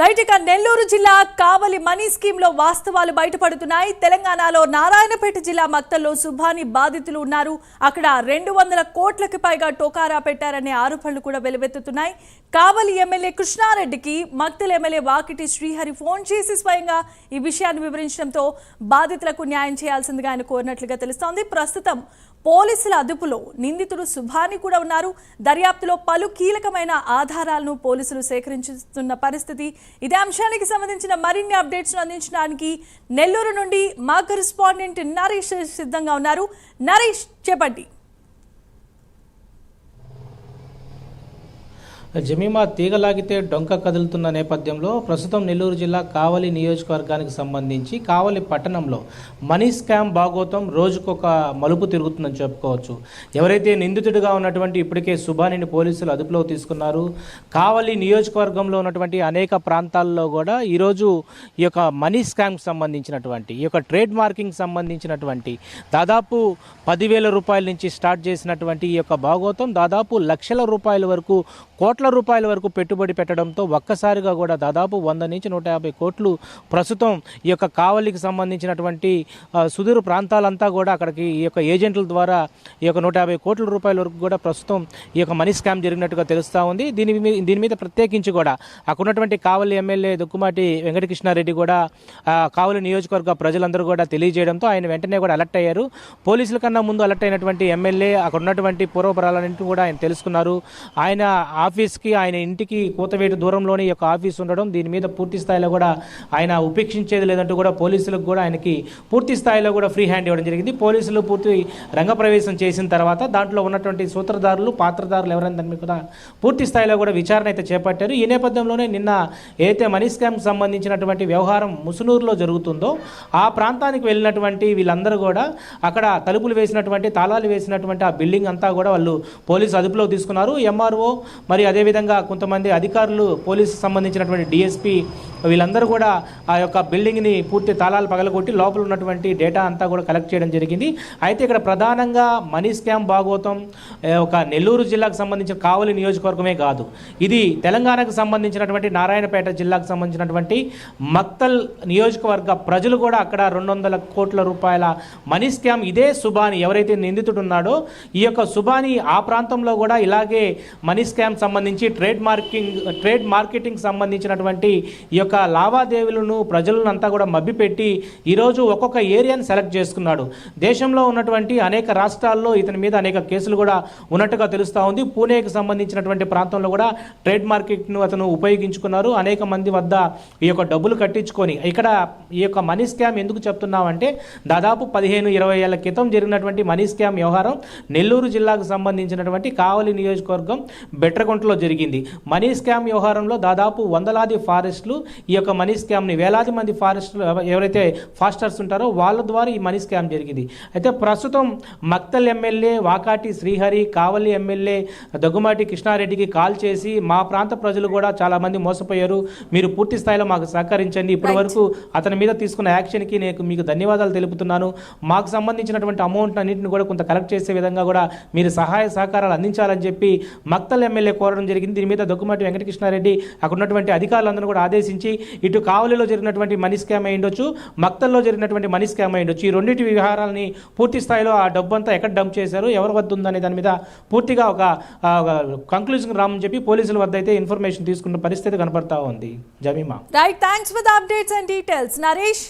Right ఇక నెల్లూరు జిల్లా కావలి money స్కీమ్లో వాస్తవాలు బయటపడుతున్నాయి. తెలంగాణలో నారాయణపేట జిల్లా మక్తల్లో సుభాని బాధితులు ఉన్నారు. అక్కడ రెండు వందల కోట్లకి పైగా టోకారా పెట్టారనే ఆరోపణలు కూడా వెలువెత్తుతున్నాయి. కావలి ఎమ్మెల్యే కృష్ణారెడ్డికి మక్తల్ ఎమ్మెల్యే వాకిటి శ్రీహరి ఫోన్ చేసి స్వయంగా ఈ విషయాన్ని వివరించడంతో బాధితులకు న్యాయం చేయాల్సిందిగా ఆయన కోరినట్లుగా తెలుస్తోంది. ప్రస్తుతం పోలీసుల అదుపులో నిందితుడు సుభాని కూడా ఉన్నారు. దర్యాప్తులో పలు కీలకమైన ఆధారాలను పోలీసులు సేకరించుతున్న పరిస్థితి ఇదే అంశానికి సంబంధించిన మరిన్ని అప్డేట్స్ అందించడానికి నెల్లూరు నుండి మా కరెస్పాండెంట్ నరేష్ సిద్ధంగా ఉన్నారు. నరేష్ చెప్పండి. జమీమా తీగలాగితే డొంక కదులుతున్న నేపథ్యంలో ప్రస్తుతం నెల్లూరు జిల్లా కావలి నియోజకవర్గానికి సంబంధించి కావలి పట్టణంలో మనీ స్కామ్ భాగోతం రోజుకొక మలుపు తిరుగుతుందని చెప్పుకోవచ్చు. ఎవరైతే నిందితుడిగా ఉన్నటువంటి ఇప్పటికే సుభానిని పోలీసులు అదుపులో తీసుకున్నారు. కావలి నియోజకవర్గంలో ఉన్నటువంటి అనేక ప్రాంతాల్లో కూడా ఈరోజు ఈ యొక్క మనీ స్కామ్కి సంబంధించినటువంటి ఈ యొక్క ట్రేడ్ మార్కింగ్ సంబంధించినటువంటి దాదాపు పదివేల రూపాయల నుంచి స్టార్ట్ చేసినటువంటి ఈ యొక్క భాగోతం దాదాపు లక్షల రూపాయల వరకు కోట్ల కోట్ల రూపాయల వరకు పెట్టుబడి పెట్టడంతో ఒక్కసారిగా కూడా దాదాపు వంద నుంచి నూట యాభై కోట్లు ప్రస్తుతం ఈ యొక్క కావలికి సంబంధించినటువంటి సుదూర ప్రాంతాలంతా కూడా అక్కడికి ఈ యొక్క ఏజెంట్ల ద్వారా ఈ యొక్క నూట యాభై కోట్ల రూపాయల వరకు కూడా ప్రస్తుతం ఈ యొక్క మనీ స్కామ్ జరిగినట్టుగా తెలుస్తూ ఉంది. దీని మీ- దీని మీద ప్రత్యేకించి కూడా అక్కడ ఉన్నటువంటి కావలి ఎమ్మెల్యే దుక్కుమాటి వెంకటకృష్ణారెడ్డి కూడా కావలి నియోజకవర్గ ప్రజలందరూ కూడా తెలియజేయడంతో ఆయన వెంటనే కూడా అలర్ట్ అయ్యారు. పోలీసుల కన్నా ముందు అలర్ట్ అయినటువంటి ఎమ్మెల్యే అక్కడ ఉన్నటువంటి పూర్వపరాలన్నింటినీ కూడా ఆయన తెలుసుకున్నారు. ఆయన ఆఫీస్ ఆఫీస్కి ఆయన ఇంటికి కూతవేటు దూరంలోనే ఈ యొక్క ఆఫీస్ ఉండడం దీని మీద పూర్తి స్థాయిలో కూడా ఆయన ఉపేక్షించేది లేదంటూ కూడా పోలీసులకు కూడా ఆయనకి పూర్తి స్థాయిలో కూడా ఫ్రీ హ్యాండ్ ఇవ్వడం జరిగింది. పోలీసులు పూర్తి రంగప్రవేశం చేసిన తర్వాత దాంట్లో ఉన్నటువంటి సూత్రధారులు పాత్రధారులు ఎవరైనా దాని కూడా పూర్తి స్థాయిలో కూడా విచారణ అయితే చేపట్టారు. ఈ నేపథ్యంలోనే నిన్న ఏదైతే మనీ స్కామ్ సంబంధించినటువంటి వ్యవహారం ముసునూరులో జరుగుతుందో ఆ ప్రాంతానికి వెళ్ళినటువంటి వీళ్ళందరూ కూడా అక్కడ తలుపులు వేసినటువంటి తాళాలు వేసినటువంటి ఆ బిల్డింగ్ అంతా కూడా వాళ్ళు పోలీసు అదుపులో తీసుకున్నారు. ఎంఆర్ఓ మరి అదే అదేవిధంగా కొంతమంది అధికారులు పోలీసు సంబంధించినటువంటి డిఎస్పీ వీళ్ళందరూ కూడా ఆ యొక్క బిల్డింగ్ని పూర్తి తాళాలు పగలగొట్టి లోపల ఉన్నటువంటి డేటా అంతా కూడా కలెక్ట్ చేయడం జరిగింది. అయితే ఇక్కడ ప్రధానంగా మనీ స్కామ్ భాగోతం ఒక నెల్లూరు జిల్లాకు సంబంధించిన కావలి నియోజకవర్గమే కాదు. ఇది తెలంగాణకు సంబంధించినటువంటి నారాయణపేట జిల్లాకు సంబంధించినటువంటి మక్తల్ నియోజకవర్గ ప్రజలు కూడా అక్కడ రెండు వందల కోట్ల రూపాయల మనీ స్కామ్ ఇదే సుబాని ఎవరైతే నిందితుడు ఉన్నాడో ఈ యొక్క సుబాని ఆ ప్రాంతంలో కూడా ఇలాగే మనీ స్కామ్ సంబంధించి ట్రేడ్ మార్కింగ్ ట్రేడ్ మార్కెటింగ్ సంబంధించినటువంటి ఈ యొక్క లావాదేవీలను ప్రజలను అంతా కూడా మభ్యపెట్టి ఈరోజు ఒక్కొక్క ఏరియాని సెలెక్ట్ చేసుకున్నాడు. దేశంలో ఉన్నటువంటి అనేక రాష్ట్రాల్లో ఇతని మీద అనేక కేసులు కూడా ఉన్నట్టుగా తెలుస్తూ ఉంది. పూణేకి సంబంధించినటువంటి ప్రాంతంలో కూడా ట్రేడ్ మార్కెట్ను అతను ఉపయోగించుకున్నారు. అనేక మంది వద్ద ఈ యొక్క డబ్బులు కట్టించుకొని ఇక్కడ ఈ యొక్క మనీ స్కామ్ ఎందుకు చెప్తున్నామంటే దాదాపు పదిహేను ఇరవై ఏళ్ళ క్రితం జరిగినటువంటి మనీ స్కామ్ వ్యవహారం నెల్లూరు జిల్లాకు సంబంధించినటువంటి కావలి నియోజకవర్గం బెట్రకుంటలో జరిగింది. మనీ స్కామ్ వ్యవహారంలో దాదాపు వందలాది ఫారెస్టులు ఈ యొక్క మనీ స్కామ్ని వేలాది మంది ఫారెస్టులు ఎవ- ఎవరైతే ఫాస్టర్స్ ఉంటారో వాళ్ళ ద్వారా ఈ మనీ స్కామ్ జరిగింది. అయితే ప్రస్తుతం మక్తల్ ఎమ్మెల్యే వాకాటి శ్రీహరి కావలి ఎమ్మెల్యే దగ్గుమాటి కృష్ణారెడ్డికి కాల్ చేసి మా ప్రాంత ప్రజలు కూడా చాలా మంది మోసపోయారు. మీరు పూర్తి స్థాయిలో మాకు సహకరించండి. ఇప్పటి వరకు అతని మీద తీసుకున్న యాక్షన్కి నేను మీకు ధన్యవాదాలు తెలుపుతున్నాను. మాకు సంబంధించినటువంటి అమౌంట్ అన్నింటిని కూడా కొంత కలెక్ట్ చేసే విధంగా కూడా మీరు సహాయ సహకారాలు అందించాలని చెప్పి మక్తల్ ఎమ్మెల్యే కోరడం జరిగింది. దీని మీద దగ్గుమాటి వెంకటకృష్ణారెడ్డి అక్కడ ఉన్నటువంటి అధికారులందరూ కూడా ఆదేశించి ఇటు కావలిలో జరిగినటువంటి మనీ స్కామ్ అయి ఉండొచ్చు మక్తల్లో జరిగినటువంటి మనీ స్కామ్ అయి ఉండొచ్చు. ఈ రెండింటి వ్యవహారాలని పూర్తి స్థాయిలో ఆ డబ్బు అంతా ఎక్కడ డంప్ చేశారు ఎవరి వద్ద ఉందనే దాని మీద పూర్తిగా ఒక కంక్లూజన్ రామని చెప్పి పోలీసుల వద్ద అయితే ఇన్ఫర్మేషన్ తీసుకున్న పరిస్థితి కనపడతా ఉంది. Jemima. Right thanks for updates and details Naresh